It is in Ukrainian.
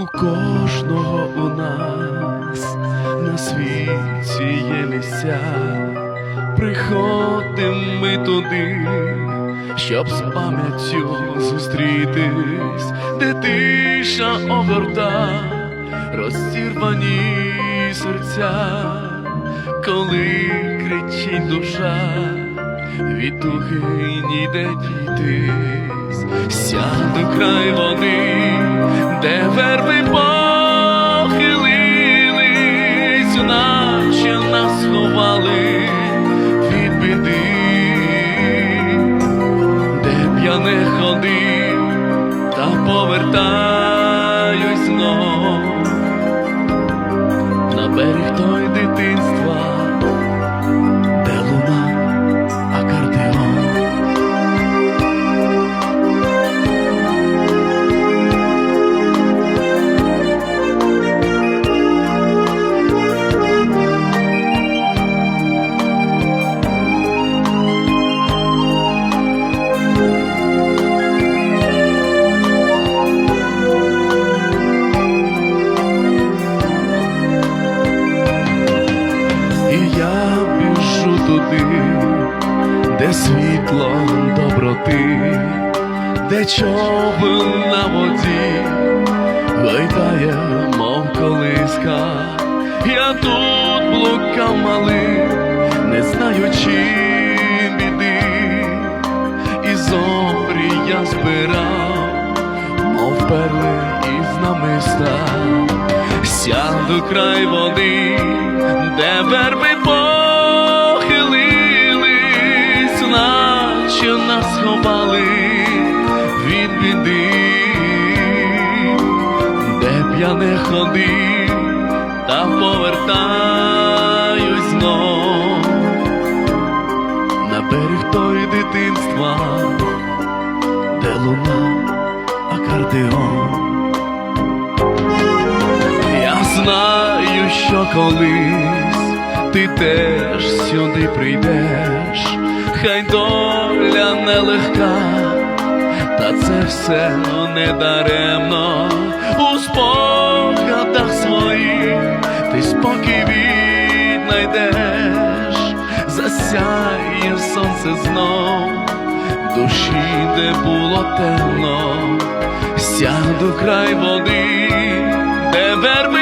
У кожного у нас на світі є місця, приходимо ми туди, щоб з пам'яттю зустрітись, де тиша оберта, розірвані серця, коли кричить душа, від туги ніде дійтись, сяде край води. Не ходив, та повертаюсь доброти, де човен на воді гойдає, мов колиска. Я тут блукав малий, не знаючи біди, і зорі я збирав, мов перли із намиста, сяду край води, де верби похилились, наче нас ховали від біди, де б я не ходив, та повертаюсь знов. На берег той дитинства, де луна акордеон. Я знаю, що колись ти теж сюди прийдеш, хай доля нелегка, та це все не даремно. У спогадах своїх ти спокій віднайдеш, засяє сонце знов, душі, де було темно, сяду край води, де верби